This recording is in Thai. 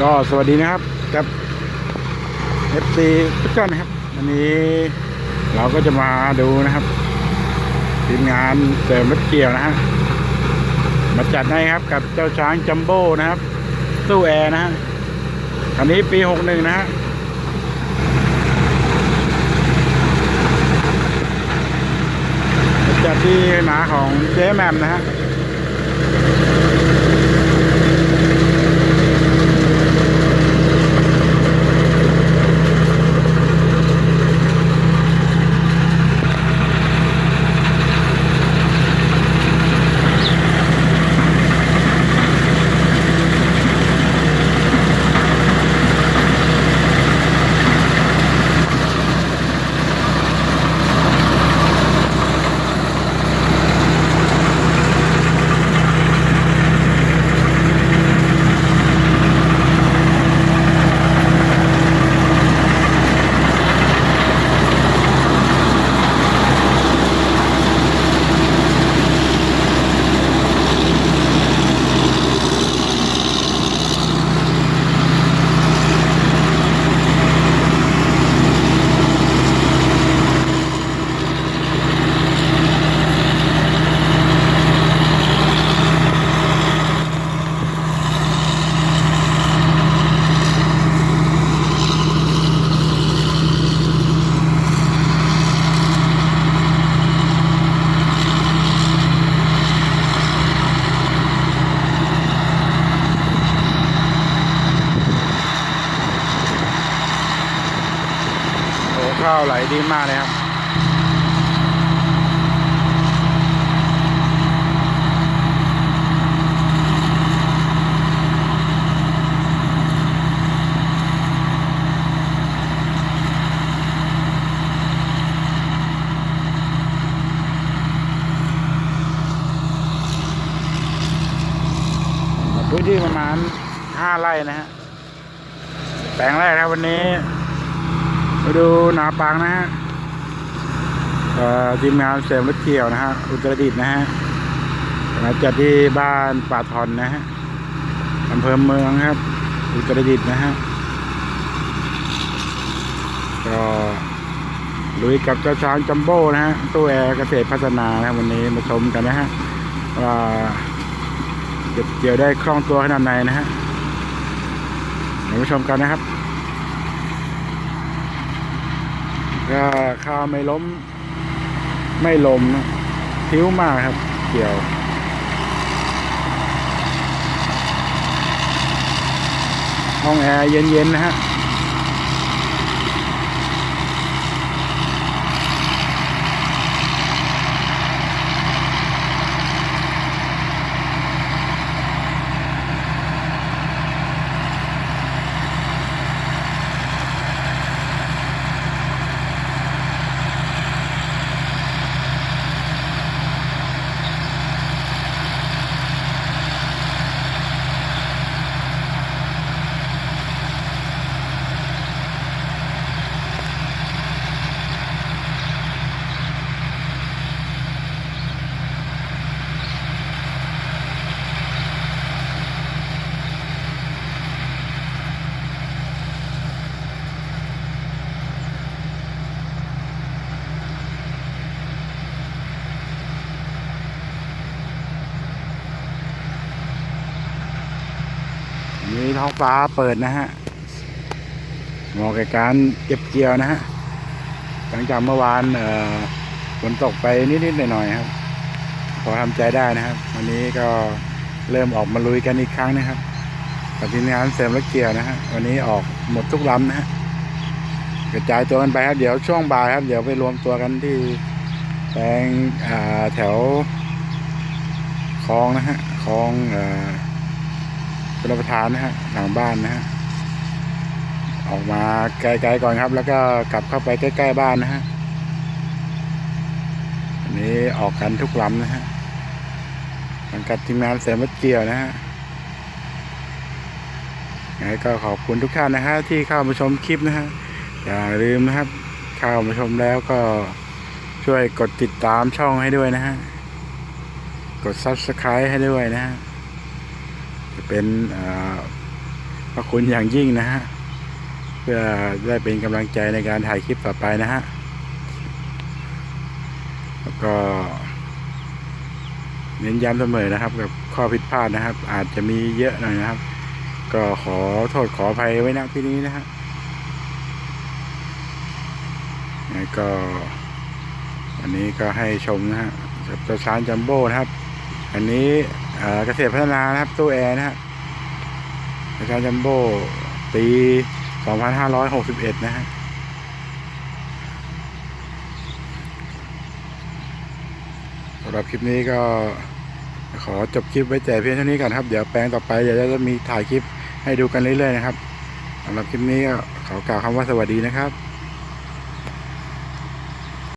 ก็สวัสดีนะครับกับ FC ทุกท่านนะครับวันนี้เราก็จะมาดูนะครับทีมงานเสริมรถเกี่ยวนะฮะมาจัดให้ครับกับเจ้าช้างจัมโบ้นะครับตู้แอร์นะฮะคันนี้ปี 61 นะฮะมาจัดที่หนาของเจ๊แมมนะฮะ ข้าวไหลดีมากเลยครับพื้นที่ประมาณห้าไร่นะฮะแปลงแรกครับวันนี้ มาดูนาปังนะฮะทีมงานเสริมรถเกี่ยวนะฮะอุตรดิตถ์นะฮะมาจัดที่บ้านป่าทอนนะฮะอำเภอเมืองครับ อุตรดิตถ์นะฮะก็ลุยกับเจ้าช้างจัมโบ้นะฮะตู้แอร์เกษตรพัฒนานะวันนี้มาชมกันนะฮะว่าเก็บเกี่ยวได้คล่องตัวขนาดไหนนะฮะมาชมกันนะครับ ก็ข้าวไม่ล้ม ไม่ลมนะทิ้วมากครับ เกี่ยวห้องแอร์เย็นๆนะฮะ มี ท้องฟ้าเปิดนะฮะเหมาะกับการเก็บเกี่ยวนะฮะหลังจากเมื่อวานฝนตกไปนิดๆหน่อยๆครับพอทำใจได้นะครับ วันนี้ก็เริ่มออกมาลุยกันอีกครั้งนะครับกับทีมงานเสริมรถเกี่ยวนะฮะวันนี้ออกหมดทุกลำนะฮะกระจายตัวกันไปครับเดี๋ยวช่วงบ่ายครับ เดี๋ยวไปรวมตัวกันที่แปลงแถวคลองนะฮะคลองอ อชลประทานนะฮะหลังบ้านนะฮะออกมาไกลๆก่อนครับ แล้วก็กลับเข้าไปใกล้ๆบ้านนะฮะอันนี้ออกกันทุกลำนะฮะสังกัดทีมงานเสริมเกี่ยวนะฮะยังไงก็ขอบคุณทุกท่านนะฮะที่เข้ามาชมคลิปนะฮะอย่าลืมนะครับ เข้ามาชมแล้วก็ช่วยกดติดตามช่องให้ด้วยนะฮะ กด subscribe ให้ด้วยนะฮะ เป็นพระคุณอย่างยิ่งนะฮะ เพื่อได้เป็นกำลังใจในการถ่ายคลิปต่อไปนะฮะ แล้วก็ เน้นย้ำเสมอนะครับ กับข้อผิดพลาดนะครับ อาจจะมีเยอะหน่อยนะครับ ก็ขอโทษขออภัยไว้ณที่นี้นะฮะแล้วก็วันนี้ก็ให้ชมนะฮะกับเจ้าช้างจัมโบ้นะครับ อันนี้ เกษตรพัฒนานะครับตู้แอร์นะฮะเจ้าช้าจัมโบ้ปี 2561 นะฮะสำหรับคลิปนี้ก็ขอจบคลิปไว้แต่เพียงเท่านี้ก่อนครับ เดี๋ยวแปลงต่อไปเดี๋ยวจะมีถ่ายคลิปให้ดูกันเรื่อยๆนะครับสำหรับคลิปนี้ก็ขอกล่าวคำว่าสวัสดีนะครับ